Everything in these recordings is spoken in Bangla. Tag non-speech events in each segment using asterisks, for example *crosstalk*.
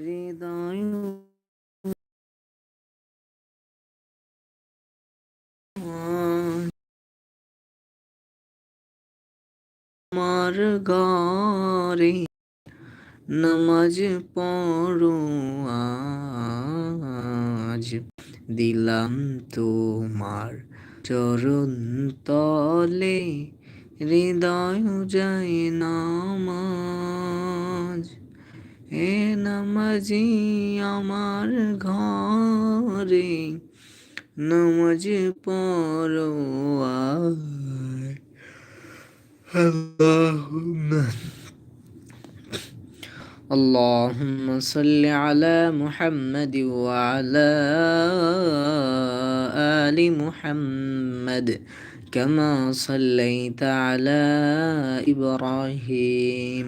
হৃদয় আমার ঘরে নামাজ পড়ো আজ দিলাম তোমার চরণ তলে হৃদয় যায় নামাজ হে নামাজি আমার ঘরে নামাজ পড়ো আয় আল্লাহুম্মা اللهم صل على محمد وعلى آل محمد كما صليت على إبراهيم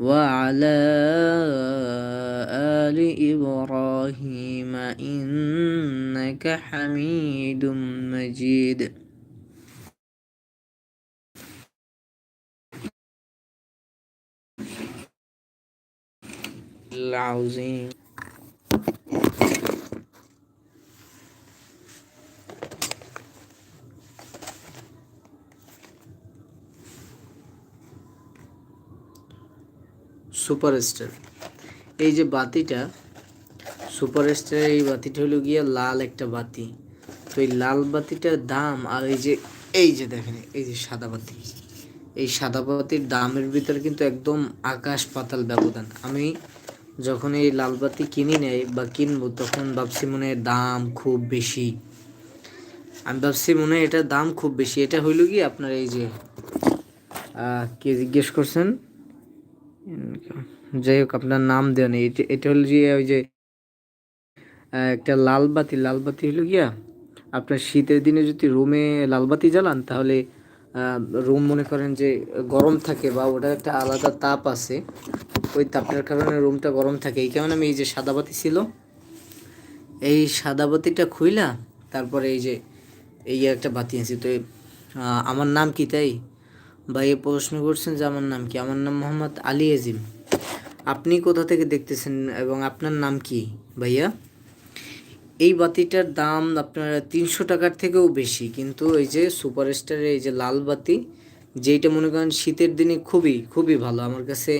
وعلى آل إبراهيم إنك حميد مجيد. العظيم. সুপারস্টার। এই যে বাতিটা, সুপারস্টারের এই বাতিটা হলো গিয়ে লাল একটা বাতি। তো এই লাল বাতিটার দাম আর এই যে এই যে দেখেন, এই যে সাদা বাতি। এই সাদা বাতির দামের ভিতরে কিন্তু একদম আকাশ পাতাল ব্যবধান। আমি যখন এই লালবাতি কিনি নেই বা কিনবো, তখন ভাবছি মনে দাম খুব বেশি। আমি ভাবছি মনে এটার দাম খুব বেশি। এটা হইল কি আপনার এই যে কে জিজ্ঞেস করছেন? যাই হোক, আপনার নাম দেন এটা এটা হলো যে ওই যে একটা লালবাতি লালবাতি হলো গিয়া আপনার শীতের দিনে যদি রুমে লালবাতি জ্বালান, তাহলে রুম মনে করেন যে গরম থাকে বা ওটার একটা আলাদা তাপ আছে। ওই তাপটার কারণে রুমটা গরম থাকে। এই কারণে আমি এই যে সাদাবাতি ছিল, এই সাদাবাতিটা খুইলা তারপরে এই যে, এই একটা বাতি আছে তো আমার নাম কি তাই? ভাই প্রশ্ন করছেন যে আমার নাম কি? আমার নাম মোহাম্মদ আলী আজিম। আপনি কোথা থেকে দেখতেছেন এবং আপনার নাম কি, ভাইয়া? এই বাতিটার দাম আপনার তিনশো টাকার থেকেও বেশি, কিন্তু এই যে সুপারস্টারের এই যে লাল বাতি, যেইটা মনে করেন শীতের দিনে খুবই খুবই ভালো। আমার কাছে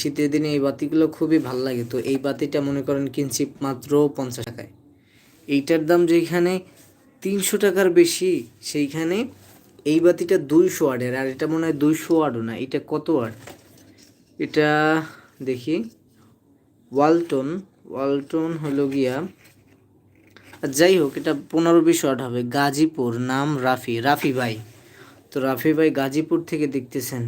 শীতের দিনে এই বাতিগুলো খুবই ভালো লাগে। তো এই বাতিটা মনে করেন কিনছি মাত্র পঞ্চাশ টাকায়। এইটার দাম যেখানে তিনশো টাকার বেশি, সেইখানে এই বাতিটা দুইশো ওয়ার্ডের, আর এটা মনে হয় দুইশো ওয়ার্ডও না, এটা কত ওয়ার্ড? এটা দেখি, ওয়ালটন ওয়ালটন হলো গিয়া, আর যাই হোক, এটা পনেরো বিশ ওয়ার্ড হবে, গাজীপুর, নাম রাফি রাফি ভাই। তো রাফি ভাই গাজীপুর থেকে দেখতেছেন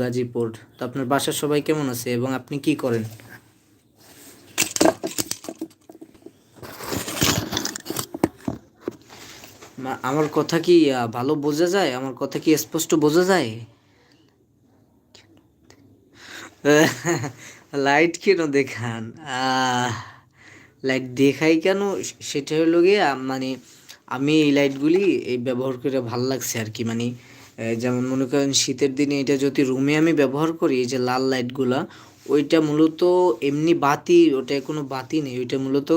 গাজীপুর। তো আপনার বাসার সবাই কেমন আছে এবং আপনি কি করেন? আমার কথা কি ভালো বোঝা যায়? আমার কথা কি স্পষ্ট বোঝা যায়? *laughs* লাইট কেন দেখান? লাইট দেখাই কেন? সেটা হলো গিয়ে মানে আমি এই লাইটগুলি এই ব্যবহার করে ভালো লাগছে আর কি। মানে যেমন মনে করেন শীতের দিনে এটা যদি রুমে আমি ব্যবহার করি, এই যে লাল লাইটগুলা ওইটা মূলত এমনি বাতি ওটা কোনো বাতি নেই। ওইটা মূলত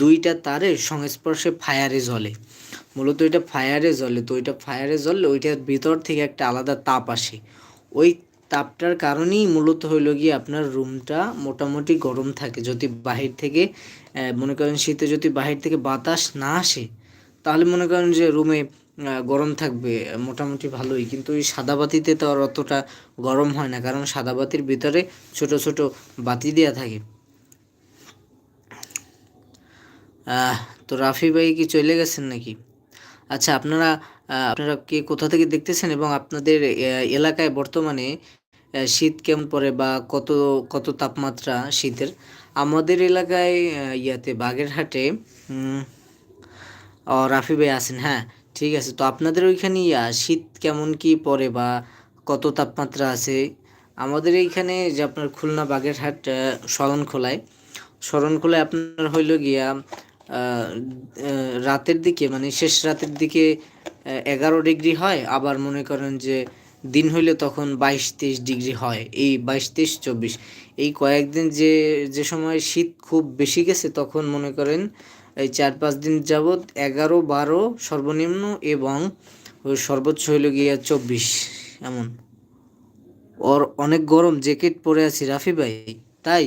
দুইটা তারের সংস্পর্শে ফায়ারে জ্বলে। মূলত ওইটা ফায়ারে জ্বলে। তো ওইটা ফায়ারে জ্বললে ওইটার ভিতর থেকে একটা আলাদা তাপ আসে। ওই তাপটার কারণেই মূলত হইল গিয়ে আপনার রুমটা মোটামুটি গরম থাকে। যদি বাহির থেকে মনে করেন শীতে যদি বাহির থেকে বাতাস না আসে, তাহলে মনে করেন যে রুমে গরম থাকবে, মোটামুটি ভালোই। কিন্তু ওই সাদা বাতিতে তো আর অতটা গরম হয় না। কারণ সাদা বাতির ভিতরে ছোট ছোট বাতি দেওয়া থাকে। তো রাফি ভাই কি চলে গেছেন নাকি? আচ্ছা আপনারা আপনারা কে কোথা থেকে দেখতেছেন এবং আপনাদের এলাকায় বর্তমানে শীত কেমন পড়ে বা কত কত তাপমাত্রা শীতের? আমাদের এলাকায় ইয়াতে, বাগেরহাটে ও রাফি ভাই আছেন হ্যাঁ ঠিক আছে। তো আপনাদের ওইখানে, ইয়া, শীত কেমন কি পড়ে বা কত তাপমাত্রা আছে? আমাদের এইখানে যে আপনার খুলনা বাগেরহাট শরণখোলায় শরণখোলায় আপনার হইল গিয়া রাতের দিকে মানে শেষ রাতের দিকে এগারো ডিগ্রি হয়, আবার মনে করেন যে দিন হইলে তখন বাইশ তেইশ ডিগ্রি হয়, এই বাইশ তেইশ চব্বিশ। এই কয়েকদিন যে যে সময় শীত খুব বেশি গেছে, তখন মনে করেন এই চার পাঁচ দিন যাবৎ এগারো, বারো সর্বনিম্ন এবং সর্বোচ্চ হইল গিয়া চব্বিশ, এমন। ওর অনেক গরম, জ্যাকেট পরে আছি, রাফি ভাই, তাই?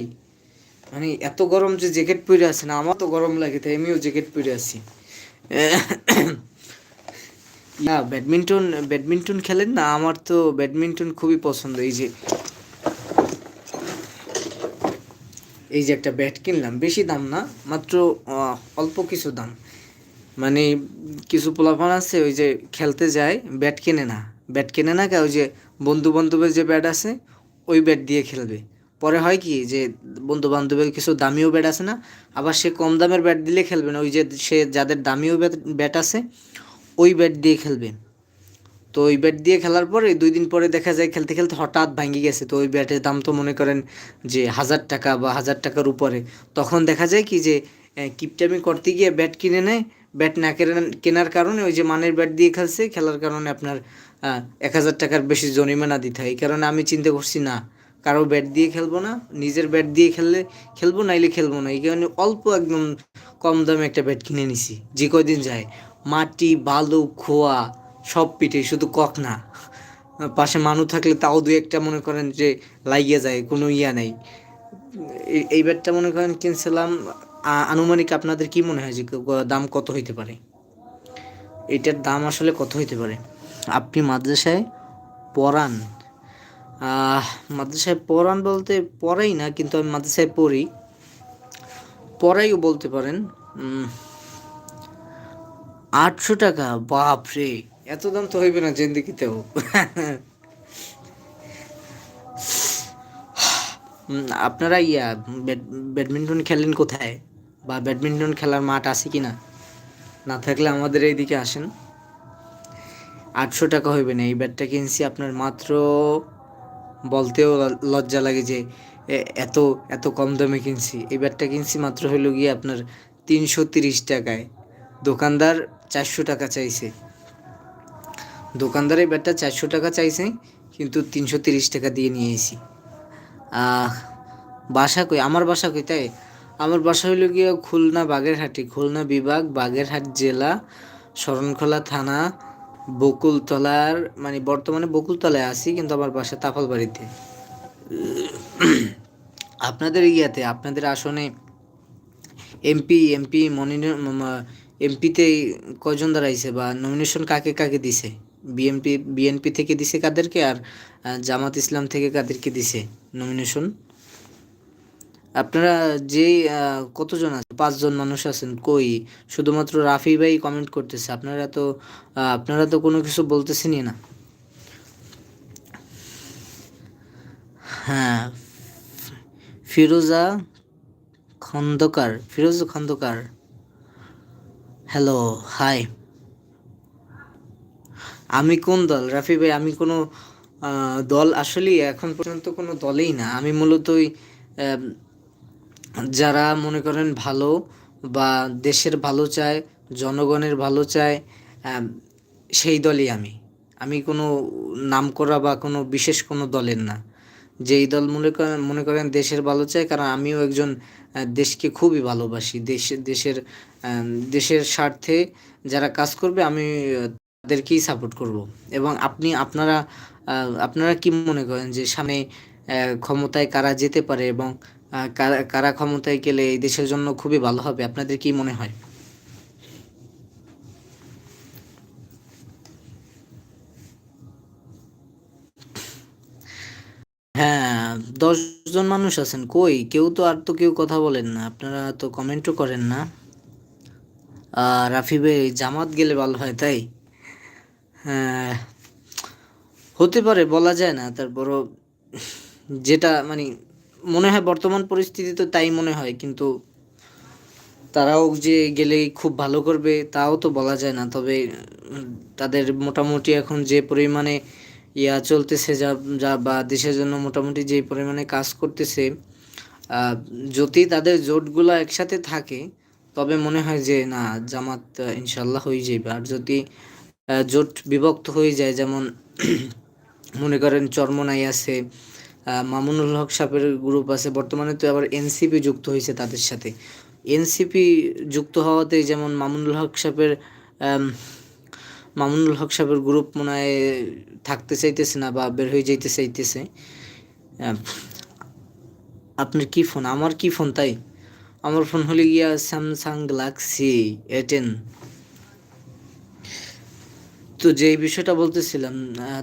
মানে এত গরম যে জ্যাকেট পরে আছে না, আমার তো গরম লাগে, তাই আমিও জ্যাকেট পরে আছি। না, ব্যাডমিন্টন ব্যাডমিন্টন খেলেন না, আমার তো ব্যাডমিন্টন খুবই পছন্দ, এই যে এই যে একটা ব্যাট কিনলাম, বেশি দাম না, মাত্র অল্প কিছু দাম। মানে কিছু পোলাপান আছে, ওই যে খেলতে যায়, ব্যাট কেনে না। ব্যাট কেনে না ওই যে বন্ধু বান্ধবের যে ব্যাট আছে, ওই ব্যাট দিয়ে খেলবে। পরে হয় কি যে বন্ধু বান্ধবের কিছু দামিও ব্যাট আছে না, আবার সে কম দামের ব্যাট দিলে খেলবে না, ওই যে সে যাদের দামিও ব্যাট আছে, ওই ব্যাট দিয়ে খেলবে। তো ওই ব্যাট দিয়ে খেলার পরে দুই দিন পরে দেখা যায় খেলতে খেলতে হঠাৎ ভাঙি গেছে, তো ওই ব্যাটের দাম তো মনে করেন যে হাজার টাকা বা হাজার টাকার উপরে। তখন দেখা যায় কি যে কিপটামি করতে গিয়ে ব্যাট কিনে নেয়, ব্যাট না কেনার কারণে ওই যে মানের ব্যাট দিয়ে খেলছে, খেলার কারণে আপনার এক হাজার টাকার বেশি জরিমানা দিতে হয়। এই কারণে আমি চিন্তা করছি না কারও ব্যাট দিয়ে খেলব না, নিজের ব্যাট দিয়ে খেললে খেলব, নাইলে খেলব না। এই কারণে অল্প একদম কম দামে একটা ব্যাট কিনে নিছি, যে কয়দিন যায়। মাটি, বালু, খোয়া, সব পিঠে, শুধু কক না। পাশে মানুষ থাকলে তাও দু একটা মনে করেন যে লাগিয়ে যায়, কোনো ইয়া নেই। এই- ব্যাটটা মনে করেন কিনছিলাম আনুমানিক আপনাদের কি মনে হয় যে দাম কত হইতে পারে? এটার দাম আসলে কত হইতে পারে? আপনি মাদ্রাসায় পড়ান মাদ্রাসায় পড়ান বলতে পড়াই না, কিন্তু আমি মাদ্রাসায় পড়ি। পড়াইও বলতে পারেন। আটশো টাকা বাপ রে এত দাম তো হইবে না জেন্দিগিতেও। আপনারা ইয়া ব্যাডমিন্টন খেলেন কোথায়? বা ব্যাডমিন্টন খেলার মাঠ আছে কি না না থাকলে আমাদের এইদিকে আসেন। আটশো টাকা হইবে না, এই ব্যাটটা কিনছি আপনার মাত্র বলতেও লজ্জা লাগে যে এত এত কম দামে কিনছি। এই ব্যাটটা কিনছি মাত্র হইল গিয়ে আপনার তিনশো তিরিশ টাকায়। দোকানদার চারশো টাকা চাইছে। দোকানদার এই ব্যাটটা চারশো টাকা চাইছে, কিন্তু তিনশো তিরিশ টাকা দিয়ে নিয়ে এসি বাসা কই? আমার বাসা কই তাই? আমার বাসা হইল গিয়ে খুলনা বাগেরহাটি, খুলনা বিভাগ, বাগেরহাট জেলা, শরণখোলা থানা বকুলতলার মানে বর্তমানে বকুলতলায় আছি, কিন্তু আমার বাসা তাফল বাড়িতে আপনাদের ইয়াতে, আপনাদের আসনে এমপি এমপি এমপিতে কয়জন দাঁড়াইছে বা নমিনেশন কাকে কাকে দিছে? বিএমপি বিএনপি থেকে দিছে কাদেরকে আর জামাত ইসলাম থেকে কাদেরকে দিছে নমিনেশন আপনারা যে কতজন আছে পাঁচজন মানুষ আছেন কই? শুধুমাত্র রাফি ভাই কমেন্ট করতেছে। আপনারা তো আপনারা তো কোনো কিছু বলতেছেনই না। হ্যাঁ ফিরোজা খন্দকার ফিরোজ খন্দকার। হ্যালো হাই আমি কোন দল? রাফি ভাই আমি কোনো দল আসলে এখন পর্যন্ত কোনো দলেই না। আমি মূলত ওই, যারা মনে করেন ভালো বা দেশের ভালো চায়, জনগণের ভালো চায় সেই দলই আমি। আমি কোনো নাম করা বা কোনো বিশেষ কোনো দলের না। যেই দল মনে করেন মনে করেন দেশের ভালো চায়, কারণ আমিও একজন দেশকে খুবই ভালোবাসি। দেশ, দেশের দেশের স্বার্থে যারা কাজ করবে, আমি তাদেরকেই সাপোর্ট করব। এবং আপনি, আপনারা আপনারা কি মনে করেন যে সামনে ক্ষমতায় কারা যেতে পারে এবং কারা কারা ক্ষমতায় গেলে এই দেশের জন্য খুবই ভালো হবে, আপনাদের কি মনে হয়? হ্যাঁ দশজন মানুষ আছেন, কই? কেউ তো আর তো কেউ কথা বলেন না, আপনারা তো কমেন্টও করেন না। রাফি ভাই, জামাত গেলে ভালো হয়, তাই? হ্যাঁ হতে পারে, বলা যায় না, তারপরও যেটা মানে মনে হয় বর্তমান পরিস্থিতি তো তাই মনে হয়, কিন্তু তারাও যে গেলে খুব ভালো করবে তাও তো বলা যায় না। তবে তাদের মোটামুটি এখন যে পরিমাণে ইয়া চলতেছে যা যা বা দেশের জন্য মোটামুটি যে পরিমাণে কাজ করতেছে যদি তাদের জোটগুলো একসাথে থাকে, তবে মনে হয় যে না, জামাত ইনশাল্লাহ হয়ে যাবে আর যদি জোট বিভক্ত হয়ে যায়, যেমন মনে করেন চর্মনাই আছে মামুনুল হক সাপের গ্রুপ আছে। বর্তমানে তো আবার এনসিপি যুক্ত হয়েছে তাদের সাথে। এনসিপি যুক্ত হওয়াতে যেমন মামুনুল হক সাহেবের মামুনুল হক সাহেবের গ্রুপ মনে হয় থাকতে চাইতেছে না বা বের হয়ে যাইতে চাইতেছে। আপনার কি ফোন আমার কি ফোন তাই? আমার ফোন হলে গিয়া স্যামসাং গ্যালাক্সি এ টেন তো যে বিষয়টা বলতেছিলাম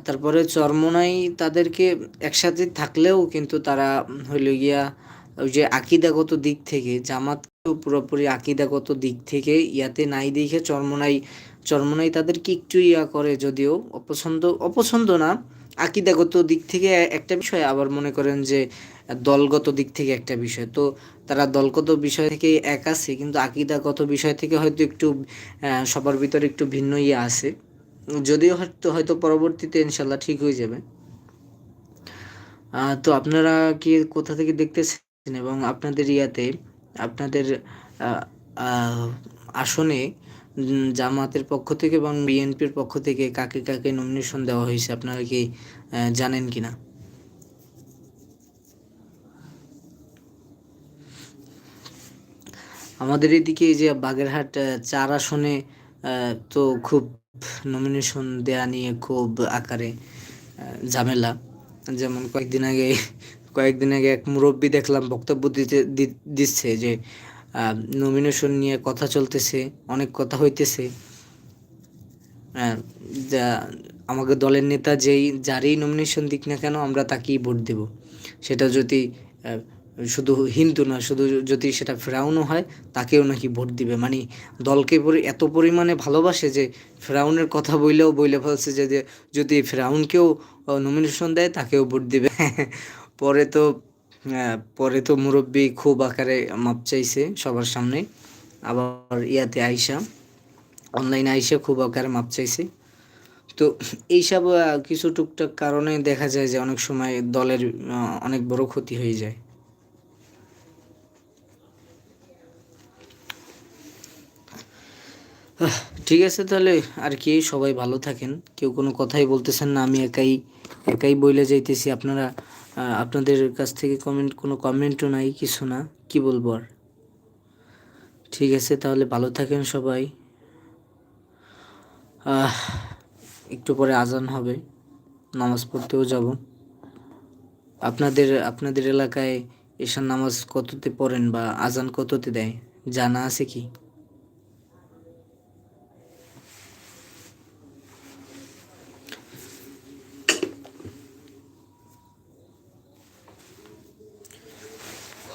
তারপরে চরমোনাই তাদেরকে একসাথে থাকলেও কিন্তু তারা হইল গিয়া ওই যে আকিদাগত দিক থেকে, জামাতকেও পুরোপুরি আকিদাগত দিক থেকে ইয়াতে নাই দেখে চরমোনাই চরমোনাই তাদেরকে একটু ইয়া করে যদিও অপছন্দ অপছন্দ না, আকিদাগত দিক থেকে একটা বিষয়, আবার মনে করেন যে দলগত দিক থেকে একটা বিষয়। তো তারা দলগত বিষয় থেকে এক আছে, কিন্তু আকিদাগত বিষয় থেকে হয়তো একটু সবার ভিতরে একটু ভিন্ন ইয়ে আছে। যদিও হয়তো হয়তো পরবর্তীতে ইনশাল্লাহ ঠিক হয়ে যাবে। তো আপনারা কি কোথা থেকে দেখতেছেন এবং আপনাদের ইয়াতে আপনাদের আসনে জামাতের পক্ষ থেকে এবং বিএনপির পক্ষ থেকে কাকে কাকে নমিনেশন দেওয়া হয়েছে আপনারা কি জানেন কি না আমাদের এদিকে যে বাগেরহাট চার আসনে তো খুব নমিনেশন দেয়া নিয়ে খুব আকারে ঝামেলা। যেমন কয়েকদিন আগে কয়েকদিন আগে এক মুরব্বী দেখলাম বক্তব্য দিতে দিচ্ছে যে নমিনেশন নিয়ে কথা চলতেছে, অনেক কথা হইতেছে। আমাকে দলের নেতা যেই, যারই নমিনেশন দিক না কেন আমরা তাকেই ভোট দেব। সেটা যদি শুধু হিন্দু না, শুধু যদি সেটা ফেরাউনও হয়, তাকেও নাকি ভোট দিবে। মানে দলকে এত পরিমাণে ভালোবাসে যে ফেরাউনের কথা বইলেও বইলে ফেলছে যে যদি ফেরাউনকেও নমিনেশন দেয়, তাকেও ভোট দিবে। *laughs* পরে তো পরে তো মুরব্বী খুব আকারে মাপ চাইছে সবার সামনে। আবার ইয়াতে আইসা অনলাইনে আইসা খুব আকারে মাপ চাইছে। তো এইসব কিছু টুকটাক কারণে দেখা যায় যে অনেক সময় দলের অনেক বড় ক্ষতি হয়ে যায়। ঠিক আছে তাহলে, আর কি, সবাই ভালো থাকেন। কেউ কোনো কথাই বলতেছেন না, আমি একাই একাই বইলে যাইতেছি। আপনারা আপনাদের কাছ থেকে কমেন্ট কোনো কমেন্টও নাই, কিছু না। কি বলব আর? ঠিক আছে, তাহলে ভালো থাকেন সবাই। একটু পরে আজান হবে, নামাজ পড়তেও যাব। আপনাদের আপনাদের এলাকায় এসার নামাজ কততে পড়েন বা আজান কততে দেয়? জানা আছে কি?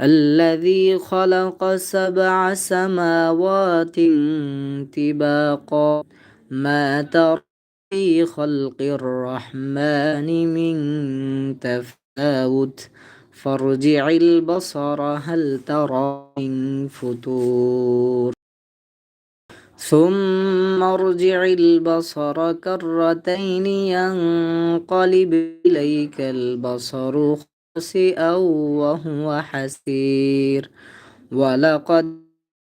الذي خلق سبع سماوات طباقا ما ترى في خلق الرحمن من تفاوت؟ فارجع البصر هل ترى من فتور؟ ثم ارجع البصر كرتين ينقلب إليك البصر خاسئا وهو حسير. ولقد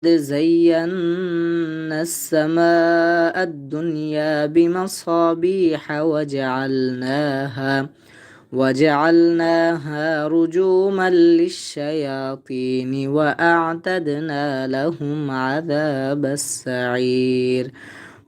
زينا السماء الدنيا بمصابيح وجعلناها وجعلناها رجوما للشياطين وأعتدنا لهم عذاب السعير.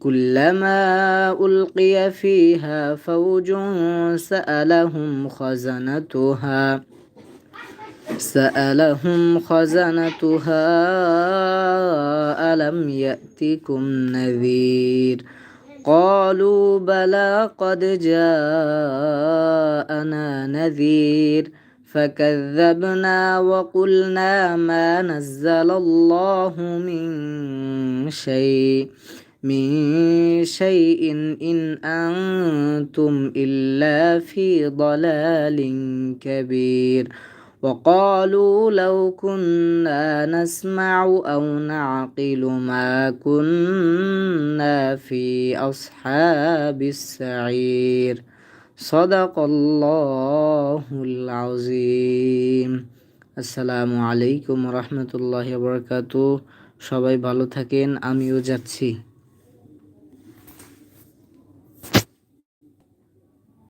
كلما ألقي فيها فوج سألهم خزنتها سألهم خزنتها ألم يأتكم نذير؟ قالوا بلى قد جاءنا نذير فكذبنا وقلنا ما نزل الله من شيء. من شيء إن أنتم إلا في ضلال كبير وقالوا لو كنا نسمع أو نعقل ما كنا في أصحاب السعير صدق الله العظيم আসসালামু আলাইকুম রহমতুল্লাহ বরকাত সবাই ভালো থাকেন আমিও যাচ্ছি